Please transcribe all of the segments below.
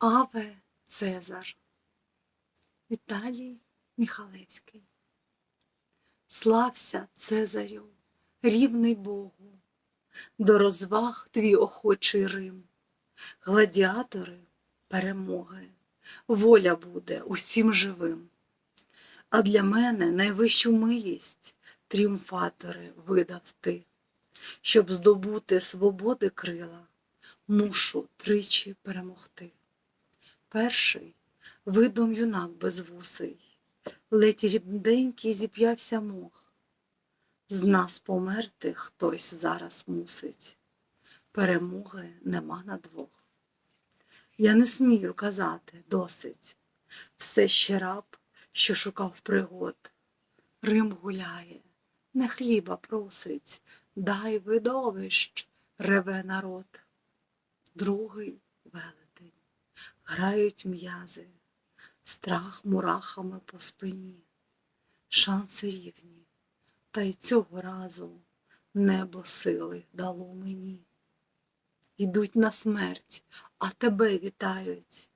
Аве Цезар. Віталій Міхалевський. Слався Цезарю, рівний Богу, до розваг твій охочий Рим, гладіатори перемоги, воля буде усім живим. А для мене найвищу милість тріумфатори видав ти, щоб здобути свободи крила, мушу тричі перемогти. Перший видом юнак безвусий, ледь рідненький зіп'явся мох. З нас померти хтось зараз мусить, перемоги нема на двох. Я не смію казати досить, все ще раб, що шукав пригод. Рим гуляє, не хліба просить, дай видовищ, реве народ. Другий велетень, грають м'язи, страх мурахами по спині, шанси рівні, та й цього разу небо сили дало мені. Йдуть на смерть, а тебе вітають,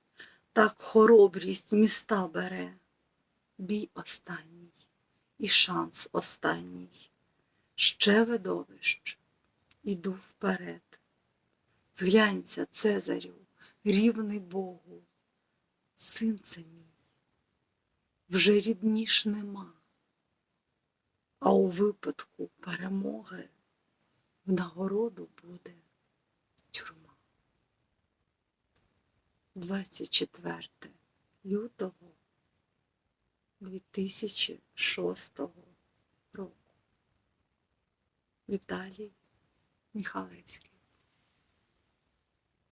так хоробрість міста бере. Бій останній і шанс останній. Ще видовищ, іду вперед. Зглянься, Цезарю, рівний Богу, син це мій, вже рідніш нема, а у випадку перемоги в нагороду буде тюрма. 24 лютого 2006 року. Віталій Міхалевський